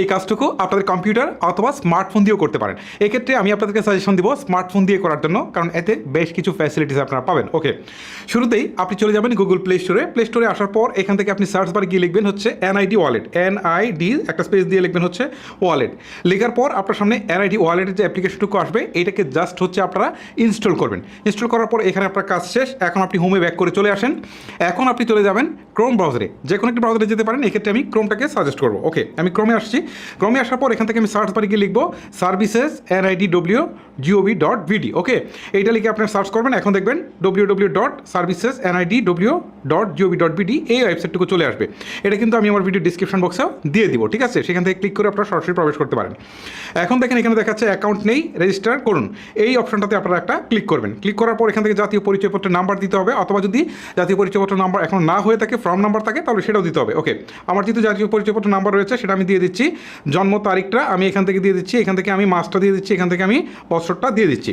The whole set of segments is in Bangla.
এই কাজটুকু আপনাদের কম্পিউটার অথবা স্মার্টফোন দিয়েও করতে পারেন। এক্ষেত্রে আমি আপনাদেরকে সাজেশন দিব স্মার্টফোন দিয়ে করার জন্য, কারণ এতে বেশ কিছু ফ্যাসিলিটিস আপনারা পাবেন। ওকে শুরুতেই আপনি চলে যাবেন গুগল প্লে স্টোরে প্লে স্টোরে আসার পর এখান থেকে আপনি সার্চ বারে গিয়ে লিখবেন হচ্ছে এনআইডি ওয়ালেট এনআইডি একটা স্পেস দিয়ে লিখবেন হচ্ছে ওয়ালেট লেখার পর আপনার সামনে এনআইডি ওয়ালেটের যে অ্যাপ্লিকেশনটুকু আসবে, এটাকে জাস্ট হচ্ছে আপনারা ইনস্টল করবেন। ইনস্টল করার পর এখানে আপনার কাজ শেষ। এখন আপনি হোমে ব্যাক করে চলে আসেন। এখন আপনি চলে যাবেন ক্রোম ব্রাউজারে যে কোনো একটি ব্রাউজারে যেতে পারেন। এক্ষেত্রে আমি ক্রোমটাকে সাজেস্ট করব। ওকে আমি ক্রমে আসছি। ক্রমে আসার পর এখান থেকে আমি সার্চ বারে গিয়ে লিখব services NID W GOV dot BD okay এইটা লিখে আপনার সার্চ করবেন, এখন দেখবেন W W dot services N NID W dot GOV dot BD এই ওয়েবসাইটটুকু চলে আসবে। এটা কিন্তু আমি আমার ভিডিও ডিসক্রিপশন বক্সেও দিয়ে দিব, ঠিক আছে? সেখান থেকে ক্লিক করে আপনারা সরাসরি প্রবেশ করতে পারেন। এখন দেখেন এখানে দেখাচ্ছে অ্যাকাউন্ট নেই রেজিস্টার করুন। এই অপশনটাতে আপনারা একটা ক্লিক করবেন। ক্লিক করার পর এখান থেকে জাতীয় পরিচয়পত্রের নাম্বার দিতে হবে, অথবা যদি জাতীয় পরিচয়পত্র নাম্বার এখন না হয়ে থাকে ফর্ম নাম্বার থাকে, তাহলে সেটাও দিতে হবে ওকে আমার যেহেতু জাতীয় পরিচয়পত্র নাম্বার রয়েছে, সেটা আমি দিয়ে দিচ্ছি। জন্ম তারিখটা আমি এখান থেকে দিয়ে দিচ্ছি, এখান থেকে আমি মাসটা দিয়ে দিচ্ছি, এখান থেকে আমি বছরটা দিয়ে দিচ্ছি।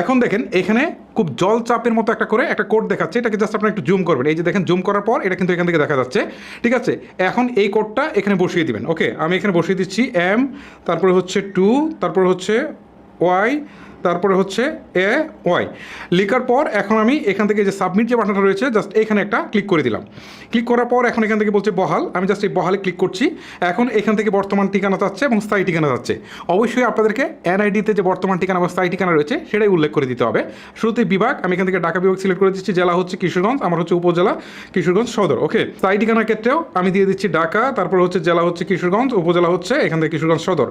এখন দেখেন, এখানে খুব জল চাপের মতো একটা করে একটা কোড দেখাচ্ছে, এটাকে জাস্ট আপনার একটু জুম করবেন। এই যে দেখেন জুম করার পর এটা কিন্তু এখান থেকে দেখা যাচ্ছে, ঠিক আছে? এখন এই কোডটা এখানে বসিয়ে দিবেন ওকে আমি এখানে বসিয়ে দিচ্ছি এম তারপরে হচ্ছে টু তারপরে হচ্ছে ওয়াই তারপরে হচ্ছে এ, ওয়াই। লিখার পর এখন আমি এখান থেকে যে সাবমিট যে বাটনটা রয়েছে জাস্ট এখানে একটা ক্লিক করে দিলাম। ক্লিক করার পর এখন এখান থেকে বলছে বহাল। আমি জাস্ট এই বহালে ক্লিক করছি। এখন এখান থেকে বর্তমান ঠিকানা যাচ্ছে এবং স্থায়ী ঠিকানা যাচ্ছে। অবশ্যই আপনাদেরকে এনআইডিতে যে বর্তমান ঠিকানা বা স্থায়ী ঠিকানা রয়েছে, সেটাই উল্লেখ করে দিতে হবে। শুরুতে বিভাগ, আমি এখান থেকে ঢাকা বিভাগ সিলেক্ট করে দিচ্ছি। জেলা হচ্ছে কিশোরগঞ্জ, আমার হচ্ছে উপজেলা কিশোরগঞ্জ সদর। ওকে স্থায়ী ঠিকানার ক্ষেত্রেও আমি দিয়ে দিচ্ছি ঢাকা, তারপর হচ্ছে জেলা হচ্ছে কিশোরগঞ্জ, উপজেলা হচ্ছে এখান থেকে কিশোরগঞ্জ সদর।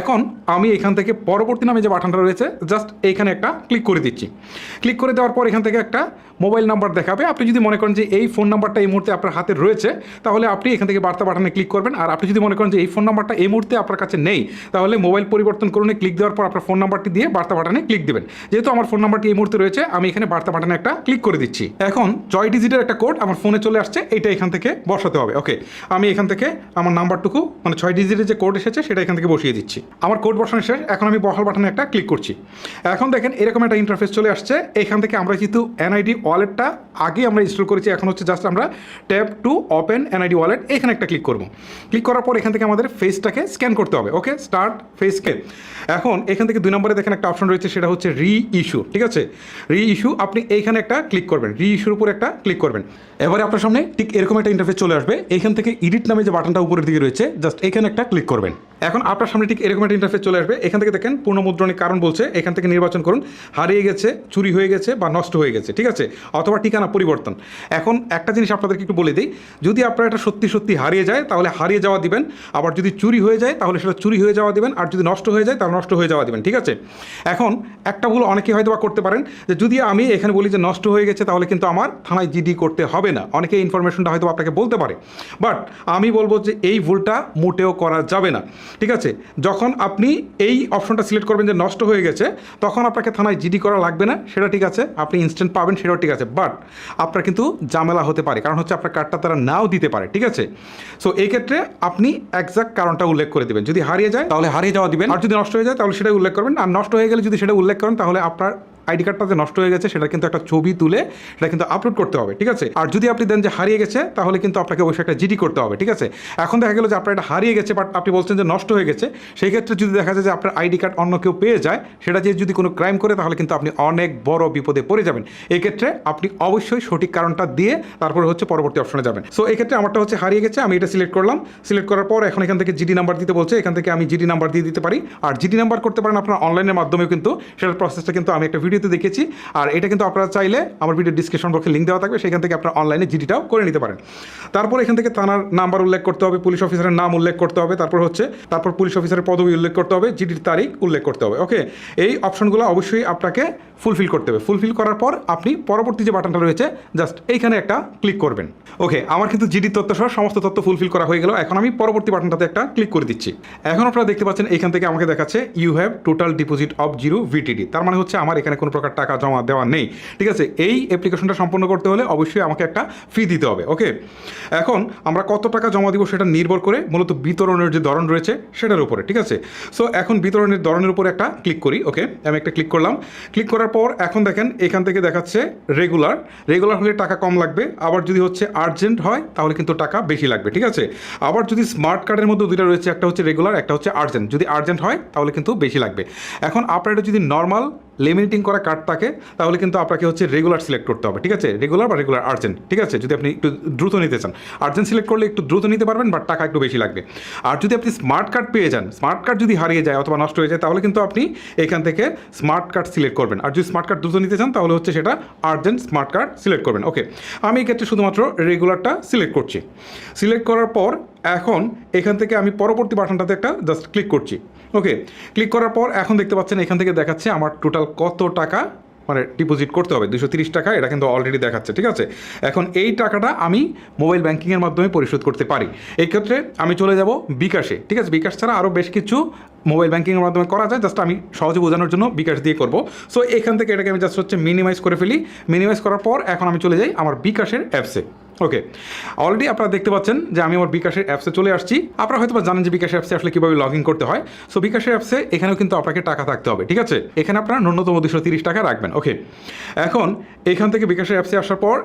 এখন আমি এখান থেকে পরবর্তী নামে যে বাটনটা রয়েছে জাস্ট এইখানে একটা ক্লিক করে দিচ্ছি। ক্লিক করে দেওয়ার পর এখান থেকে একটা মোবাইল নাম্বার দেখাবে। আপনি যদি মনে করেন যে এই ফোন নাম্বারটা এই মুহূর্তে আপনার হাতে রয়েছে, তাহলে আপনি এখান থেকে বার্তা বাটনে ক্লিক করবেন। আর আপনি যদি মনে করেন যে এই ফোন নাম্বারটা এই মুহূর্তে আপনার কাছে নেই, তাহলে মোবাইল পরিবর্তন করুন ক্লিক দেওয়ার পর আপনার ফোন নাম্বারটি দিয়ে বার্তা বাটনে ক্লিক দেবেন। যেহেতু আমার ফোন নাম্বারটি এই মুহূর্তে রয়েছে, আমি এখানে বার্তা বাটনে একটা ক্লিক করে দিচ্ছি। এখন জয় ডিজিটের একটা কোড আমার ফোনে চলে আসছে এটা এখান থেকে বসাতে হবে। ওকে, আমি এখান থেকে আমার নাম্বারটুকু মানে ছয় ডিজিটের যে কোড এসেছে, সেটা এখান থেকে বসিয়ে দিচ্ছি। আমার কোড বসানো শেষ, এখন আমি বহাল বাটনে একটা ক্লিক করছি। এখন দেখেন এরকম একটা ইন্টারফেস চলে আসছে। এখান থেকে আমরা যেহেতু এনআইডি ওয়ালেটটা আগে আমরা ইনস্টল করেছি। এখন হচ্ছে জাস্ট আমরা tap to open NID wallet এখানে একটা ক্লিক করব। ক্লিক করার পর এখান থেকে আমাদের ফেসটাকে স্ক্যান করতে হবে। ওকে স্টার্ট ফেসকে এখন এখান থেকে দুই নম্বরে দেখেন একটা অপশন রয়েছে, সেটা হচ্ছে রি ইস্যু ঠিক আছে? রি ইস্যু আপনি এইখানে একটা ক্লিক করবেন। রি ইস্যুর উপর একটা ক্লিক করবেন। এবারে আপনার সামনে ঠিক এরকম একটা ইন্টারফেস চলে আসবে। এখান থেকে এডিট নামে যে বাটনটা উপরের দিকে রয়েছে জাস্ট এখানে একটা ক্লিক করবেন। এখন আপনার সামনে ঠিক এরকম একটা ইন্টারফেস চলে আসবে। এখান থেকে দেখেন পুনঃমুদ্রণের কারণ বলছে। এখান থেকে নির্বাচন করুন। হারিয়ে গেছে, চুরি হয়ে গেছে বা নষ্ট হয়ে গেছে, ঠিক আছে? অথবা ঠিকানা পরিবর্তন। এখন একটা জিনিস আপনাদেরকে একটু বলে দিই, যদি আপনার এটা সত্যি সত্যি হারিয়ে যায়, তাহলে হারিয়ে যাওয়া দিবেন। আবার যদি চুরি হয়ে যায়, তাহলে সেটা চুরি হয়ে যাওয়া দিবেন। আর যদি নষ্ট হয়ে যায়, তাহলে নষ্ট হয়ে যাওয়া দিবেন, ঠিক আছে? এখন একটা ভুল অনেকেই হয়তো বা করতে পারেন, যে যদি আমি এখানে বলি যে নষ্ট হয়ে গেছে, তাহলে কিন্তু আমার থানায় জিডি করতে হবে না। অনেকে ইনফরমেশনটা হয়তো আপনাকে বলতে পারে। বাট আমি বলব যে এই ভুলটা মোটেও করা যাবে না, ঠিক আছে? যখন আপনি এই অপশনটা সিলেক্ট করবেন যে নষ্ট হয়ে গেছে তখন আপনাকে থানায় জিডি করা লাগবে না, সেটা ঠিক আছে, আপনি ইনস্ট্যান্ট পাবেন, সেটাও ঠিক আছে বাট আপনার কিন্তু ঝামেলা হতে পারে, কারণ হচ্ছে আপনার কার্ডটা তারা নাও দিতে পারে, ঠিক আছে? সো এই ক্ষেত্রে আপনি একজাক্ট কারণটা উল্লেখ করে দেবেন, যদি হারিয়ে যায় তাহলে হারিয়ে যাওয়া দিবেন, আর যদি নষ্ট হয়ে যায় তাহলে সেটাই উল্লেখ করবেন, আর নষ্ট হয়ে গেলে যদি সেটা উল্লেখ করেন তাহলে আপনার আইডি কার্ডটা যে নষ্ট হয়ে গেছে, সেটা কিন্তু একটা ছবি তুলে সেটা কিন্তু আপলোড করতে হবে, ঠিক আছে? আর যদি আপনি দেন যে হারিয়ে গেছে, তাহলে কিন্তু আপনাকে অবশ্যই একটা জিডি করতে হবে, ঠিক আছে? এখন দেখা গেল যে আপনার এটা হারিয়ে গেছে বাট আপনি বলছেন যে নষ্ট হয়ে গেছে, সেই ক্ষেত্রে যদি দেখা যায় যে আপনার আইডি কার্ড অন্য কেউ পেয়ে যায়, সেটা যে যদি কোনো ক্রাইম করে, তাহলে কিন্তু আপনি অনেক বড় বিপদে পড়ে যাবেন। এক্ষেত্রে আপনি অবশ্যই সঠিক কারণটা দিয়ে তারপরে হচ্ছে পরবর্তী অপশনে যাবেন। সো এই ক্ষেত্রে আমারটা হচ্ছে হারিয়ে গেছে, আমি এটা সিলেক্ট করলাম। সিলেক্ট করার পর এখন এখান থেকে জিডি নাম্বার দিতে বলছে, এখান থেকে আমি জিডি নাম্বার দিয়ে দিতে পারি। আর জিডি নাম্বার করতে পারেন আপনার অনলাইনের মাধ্যমেও কিন্তু, সেটার প্রসেসটা কিন্তু আমি একটা ভিডিওতে দেখেছি। আর এটা কিন্তু আপনারা চাইলে আমার ভিডিও ডিসক্রিপশন বক্সে লিঙ্ক দেওয়া থাকবে, সেখান থেকে আপনারা অনলাইনে জিডিটাও করে নিতে পারেন। তারপর এখান থেকে থানার নাম্বার উল্লেখ করতে হবে পুলিশ অফিসারের নাম উল্লেখ করতে হবে, তারপর হচ্ছে, তারপর পুলিশ অফিসারের পদবি উল্লেখ করতে হবে জিডির তারিখ উল্লেখ করতে হবে ওকে এই অপশনগুলো অবশ্যই আপনাকে ফুলফিল করতে হবে। ফুলফিল করার পর আপনি পরবর্তী যে বাটনটা রয়েছে, জাস্ট এইখানে একটা ক্লিক করবেন। ওকে, আমার কিন্তু জিডি তথ্য সহ সমস্ত তথ্য ফুলফিল করা হয়ে গেল। এখন আমি পরবর্তী বাটনটাতে একটা ক্লিক করে দিচ্ছি। এখন আপনারা দেখতে পাচ্ছেন এখান থেকে আমাকে দেখাচ্ছে you have total deposit of zero BDT তার মানে হচ্ছে আমার এখানে কোনো প্রকার টাকা জমা দেওয়া নেই। ঠিক আছে, এই অ্যাপ্লিকেশনটা সম্পন্ন করতে হলে অবশ্যই আমাকে একটা ফি দিতে হবে, ওকে? এখন আমরা কত টাকা জমা দিব সেটা নির্ভর করে মূলত বিতরণের যে ধরন রয়েছে সেটার উপরে, ঠিক আছে? সো এখন বিতরণের ধরনের উপরে একটা ক্লিক করি, ওকে? আমি একটা ক্লিক করলাম। ক্লিক করার পর এখন দেখেন এখান থেকে দেখাচ্ছে রেগুলার রেগুলার হলে টাকা কম লাগবে। আবার যদি হচ্ছে আর্জেন্ট হয়, তাহলে কিন্তু টাকা বেশি লাগবে, ঠিক আছে? আবার যদি স্মার্ট কার্ডের মধ্যে দুটা রয়েছে, একটা হচ্ছে রেগুলার একটা হচ্ছে আর্জেন্ট যদি আর্জেন্ট হয়, তাহলে কিন্তু বেশি লাগবে। এখন আপনার যদি নর্মাল লিমিটিং করা কার্ড থাকে তাহলে কিন্তু আপনাকে হচ্ছে রেগুলার সিলেক্ট করতে হবে, ঠিক আছে? রেগুলার বা রেগুলার আর্জেন্ট ঠিক আছে? যদি আপনি একটু দ্রুত নিতে চান। আর্জেন্ট সিলেক্ট করলে একটু দ্রুত নিতে পারবেন বাট টাকা একটু বেশি লাগবে। আর যদি আপনি স্মার্ট কার্ড পেয়ে যান স্মার্ট কার্ড যদি হারিয়ে যায় অথবা নষ্ট হয়ে যায়, তাহলে কিন্তু আপনি এখান থেকে স্মার্ট কার্ড সিলেক্ট করবেন। আর যদি স্মার্ট কার্ড দ্রুত নিতে চান, তাহলে হচ্ছে সেটা আর্জেন্ট স্মার্ট কার্ড সিলেক্ট করবেন। ওকে আমি এক্ষেত্রে শুধুমাত্র রেগুলারটা সিলেক্ট করছি। সিলেক্ট করার পর, এখন এখান থেকে আমি পরবর্তী বাটনটাতে একটা জাস্ট ক্লিক করছি। ওকে ক্লিক করার পর এখন দেখতে পাচ্ছেন এখান থেকে দেখাচ্ছে আমার টোটাল কত টাকা মানে ডিপোজিট করতে হবে দুশো তিরিশ টাকা, এটা কিন্তু অলরেডি দেখাচ্ছে, ঠিক আছে? এখন এই টাকাটা আমি মোবাইল ব্যাঙ্কিংয়ের মাধ্যমে পরিশোধ করতে পারি। এই ক্ষেত্রে আমি চলে যাব বিকাশে, ঠিক আছে? বিকাশ ছাড়া আরও বেশ কিছু মোবাইল ব্যাঙ্কিংয়ের মাধ্যমে করা যায় জাস্ট আমি সহজে বোঝানোর জন্য বিকাশ দিয়ে করব। সো এখান থেকে এটাকে আমি জাস্ট হচ্ছে মিনিমাইজ করে ফেলি। মিনিমাইজ করার পর এখন আমি চলে যাই আমার বিকাশের অ্যাপসে ওকে অলরেডি আপনারা দেখতে পাচ্ছেন যে আমি আমার বিকাশের অ্যাপসে চলে আসছি। আপনারা হয়তো জানেন যে বিকাশের অ্যাপসে আসলে কীভাবে লগ ইন করতে হয়। সো বিকাশের অ্যাপসে এখানেও কিন্তু আপনাকে টাকা থাকতে হবে, ঠিক আছে? এখানে আপনারা ন্যূনতম দুশো তিরিশ টাকা রাখবেন। ওকে এখন, এখান থেকে বিকাশের অ্যাপসে আসার পর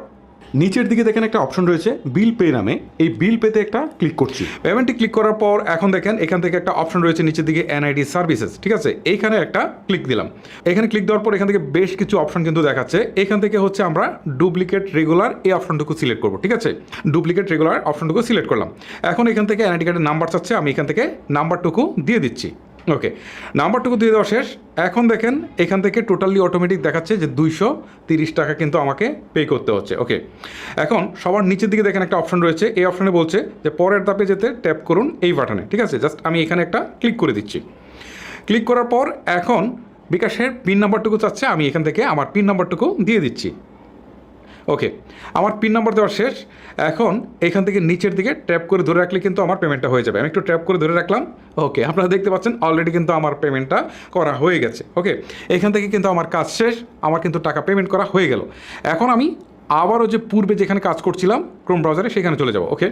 নিচের দিকে দেখেন একটা অপশন রয়েছে বিল পে নামে। এই বিল পেতে একটা ক্লিক করছি। পেমেন্টটি ক্লিক করার পর এখন দেখেন, এখান থেকে একটা অপশন রয়েছে নিচের দিকে এনআইডি সার্ভিসেস ঠিক আছে? এইখানে একটা ক্লিক দিলাম। এখানে ক্লিক দেওয়ার পর এখান থেকে বেশ কিছু অপশন কিন্তু দেখাচ্ছে। এখান থেকে হচ্ছে আমরা ডুপ্লিকেট রেগুলার এই অপশনটুকু সিলেক্ট করব, ঠিক আছে? ডুপ্লিকেট রেগুলার অপশনটুকু সিলেক্ট করলাম। এখন এখান থেকে এনআইডি কার্ডের নাম্বার চাচ্ছে, আমি এখান থেকে নাম্বারটুকু দিয়ে দিচ্ছি। ওকে নাম্বারটুকু দিয়ে দেওয়া শেষ। এখন দেখেন, এখান থেকে টোটালি অটোমেটিক দেখাচ্ছে যে দুইশো তিরিশ টাকা কিন্তু আমাকে পে করতে হচ্ছে। ওকে এখন সবার নিচের দিকে দেখেন একটা অপশন রয়েছে। এই অপশনে বলছে যে পরের ধাপে যেতে ট্যাপ করুন এই বাটনে ঠিক আছে? জাস্ট আমি এখানে একটা ক্লিক করে দিচ্ছি। ক্লিক করার পর এখন বিকাশের পিন নাম্বারটুকু চাচ্ছে, আমি এখান থেকে আমার পিন নাম্বারটুকু দিয়ে দিচ্ছি। ওকে আমার পিন নাম্বার দেওয়া শেষ। এখন এখান থেকে নিচের দিকে ট্যাপ করে ধরে রাখলে কিন্তু আমার পেমেন্টটা হয়ে যাবে। আমি একটু ট্যাপ করে ধরে রাখলাম। ওকে আপনারা দেখতে পাচ্ছেন অলরেডি কিন্তু আমার পেমেন্টটা করা হয়ে গেছে। ওকে এখান থেকে কিন্তু আমার কাজ শেষ। আমার কিন্তু টাকা পেমেন্ট করা হয়ে গেল। এখন আমি আবারও যে পূর্বে যেখানে কাজ করছিলাম ক্রোম ব্রাউজারে সেখানে চলে যাব ওকে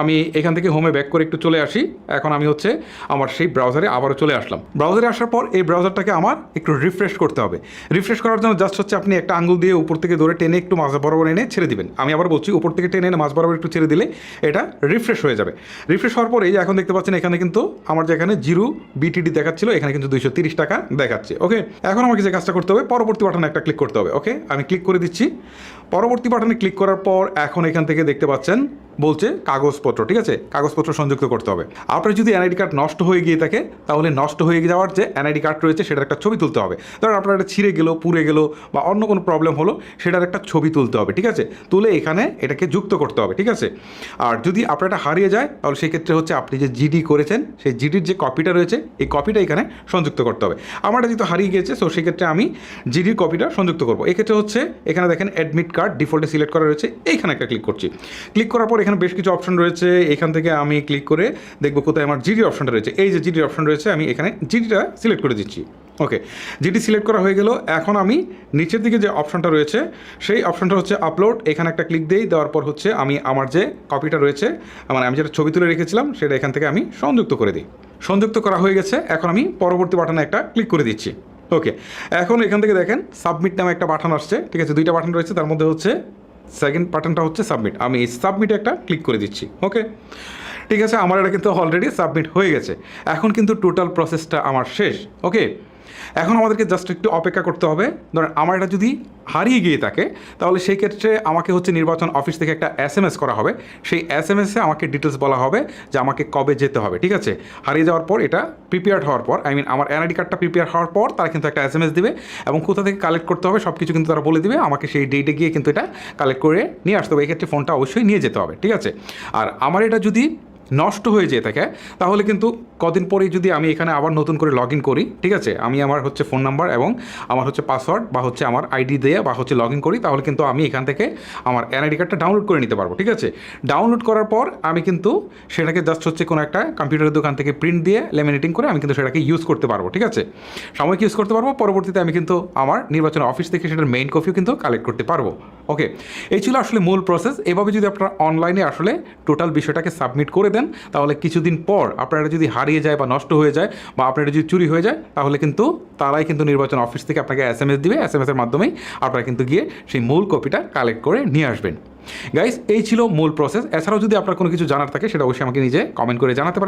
আমি এখান থেকে হোমে ব্যাক করে একটু চলে আসি। এখন আমি হচ্ছে আমার সেই ব্রাউজারে আবারও চলে আসলাম। ব্রাউজারে আসার পর এই ব্রাউজারটাকে আমার একটু রিফ্রেশ করতে হবে। রিফ্রেশ করার জন্য জাস্ট হচ্ছে আপনি একটা আঙ্গুল দিয়ে উপর থেকে ধরে টেনে একটু মাছ বরাবর এনে ছেড়ে দিবেন। আমি আবার বলছি, উপর থেকে টেনে এনে মাছ বরাবর একটু ছেড়ে দিলে এটা রিফ্রেশ হয়ে যাবে। রিফ্রেশ হওয়ার পরে এখন দেখতে পাচ্ছেন, এখানে কিন্তু আমার যেখানে জিরো বিটিডি দেখাচ্ছিল, এখানে কিন্তু দুইশো তিরিশ টাকা দেখাচ্ছে ওকে এখন আমাকে যে কাজটা করতে হবে, পরবর্তী বাটনে একটা ক্লিক করতে হবে ওকে আমি ক্লিক করে দিচ্ছি। পরবর্তী বাটনে ক্লিক করার পর এখন এখান থেকে দেখতে পাচ্ছেন। বলছে কাগজপত্র, ঠিক আছে? কাগজপত্র সংযুক্ত করতে হবে। আপনার যদি এনআইডি কার্ড নষ্ট হয়ে গিয়ে থাকে, তাহলে নষ্ট হয়ে যাওয়ার যে এনআইডি কার্ড রয়েছে, সেটার একটা ছবি তুলতে হবে। ধরুন আপনার একটা ছিঁড়ে গেলো, পুড়ে গেলো, বা অন্য কোনো প্রবলেম হলো, সেটার একটা ছবি তুলতে হবে, ঠিক আছে? তুলে এখানে এটাকে যুক্ত করতে হবে, ঠিক আছে? আর যদি আপনার এটা হারিয়ে যায়, তাহলে সেক্ষেত্রে হচ্ছে আপনি যে জিডি করেছেন, সেই জিডির যে কপিটা রয়েছে, এই কপিটা এখানে সংযুক্ত করতে হবে। আমার এটা যেহেতু হারিয়ে গিয়েছে সো সেক্ষেত্রে আমি জিডির কপিটা সংযুক্ত করব। এক্ষেত্রে হচ্ছে, এখানে দেখেন অ্যাডমিট কার্ড ডিফল্টে সিলেক্ট করা রয়েছে, এইখানে একটা ক্লিক করছি। ক্লিক করার পর এখানে বেশ কিছু অপশন রয়েছে। এখান থেকে আমি ক্লিক করে দেখব কোথায় আমার জিডি অপশনটা রয়েছে। এই যে জিডি অপশন রয়েছে, আমি এখানে জিডিটা সিলেক্ট করে দিচ্ছি। ওকে জিডি সিলেক্ট করা হয়ে গেল। এখন আমি নিচের দিকে যে অপশনটা রয়েছে, সেই অপশনটা হচ্ছে আপলোড এখানে একটা ক্লিক দিই দেওয়ার পর হচ্ছে আমি আমার যে কপিটা রয়েছে মানে আমি যেটা ছবি তুলে রেখেছিলাম, সেটা এখান থেকে আমি সংযুক্ত করে দিই। সংযুক্ত করা হয়ে গেছে। এখন আমি পরবর্তী বাটনে একটা ক্লিক করে দিচ্ছি। ওকে এখন এখান থেকে দেখেন সাবমিট নামে একটা বাটন আসছে। ঠিক আছে, দুইটা বাটন রয়েছে। তার মধ্যে হচ্ছে সেকেন্ড বাটনটা হচ্ছে সাবমিট আমি এই সাবমিটে একটা ক্লিক করে দিচ্ছি ওকে ঠিক আছে, আমার এটা কিন্তু অলরেডি সাবমিট হয়ে গেছে। এখন কিন্তু টোটাল প্রসেসটা আমার শেষ ওকে এখন আমাদেরকে জাস্ট একটু অপেক্ষা করতে হবে। ধরেন আমার এটা যদি হারিয়ে গিয়ে থাকে, তাহলে সেই ক্ষেত্রে আমাকে হচ্ছে নির্বাচন অফিস থেকে একটা এস এম এস করা হবে। সেই এস এম এসে আমাকে ডিটেলস বলা হবে যে আমাকে কবে যেতে হবে, ঠিক আছে? হারিয়ে যাওয়ার পর এটা প্রিপেয়ার্ড হওয়ার পর আই মিন আমার এনআইডি কার্ডটা প্রিপেয়ার হওয়ার পর তারা কিন্তু একটা এস এম এস দেবে এবং কোথা থেকে কালেক্ট করতে হবে সব কিছু কিন্তু তারা বলে দিবে। আমাকে সেই ডেটে গিয়ে কিন্তু এটা কালেক্ট করে নিয়ে আসতে হবে। এক্ষেত্রে ফোনটা অবশ্যই নিয়ে যেতে হবে, ঠিক আছে? আর আমার এটা যদি নষ্ট হয়ে যেয়ে থাকে তাহলে কিন্তু কদিন পরেই যদি আমি এখানে আবার নতুন করে লগ ইন করি, ঠিক আছে? আমি আমার হচ্ছে ফোন নাম্বার এবং আমার হচ্ছে পাসওয়ার্ড বা হচ্ছে আমার আইডি দিয়ে বা হচ্ছে লগ ইন করি, তাহলে কিন্তু আমি এখান থেকে আমার এনআইডি কার্ডটা ডাউনলোড করে নিতে পারব, ঠিক আছে? ডাউনলোড করার পর আমি কিন্তু সেটাকে জাস্ট হচ্ছে কোনো একটা কম্পিউটারের দোকান থেকে প্রিন্ট দিয়ে লেমিনেটিং করে আমি কিন্তু সেটাকে ইউজ করতে পারব, ঠিক আছে? সাময়িক ইউজ করতে পারব? পরবর্তীতে আমি কিন্তু আমার নির্বাচন অফিস থেকে সেটার মেইন কপিও কিন্তু কালেক্ট করতে পারব ওকে এই ছিল আসলে মূল প্রসেস এভাবে যদি আপনারা অনলাইনে আসলে টোটাল বিষয়টাকে সাবমিট করে দেন, তাহলে কিছুদিন পর আপনার যদি হারিয়ে যায় বা নষ্ট হয়ে যায় বা আপনার যদি চুরি হয়ে যায়, তাহলে কিন্তু তারাই কিন্তু নির্বাচন অফিস থেকে আপনাকে এস এম এস দিবে। এস এম এসের মাধ্যমেই আপনারা কিন্তু গিয়ে সেই মূল কপিটা কালেক্ট করে নিয়ে আসবেন। গাইস এই ছিল মূল প্রসেস এছাড়াও যদি আপনার কোনো কিছু জানার থাকে, সেটা অবশ্যই আমাকে নিজে কমেন্ট করে জানাতে পারেন।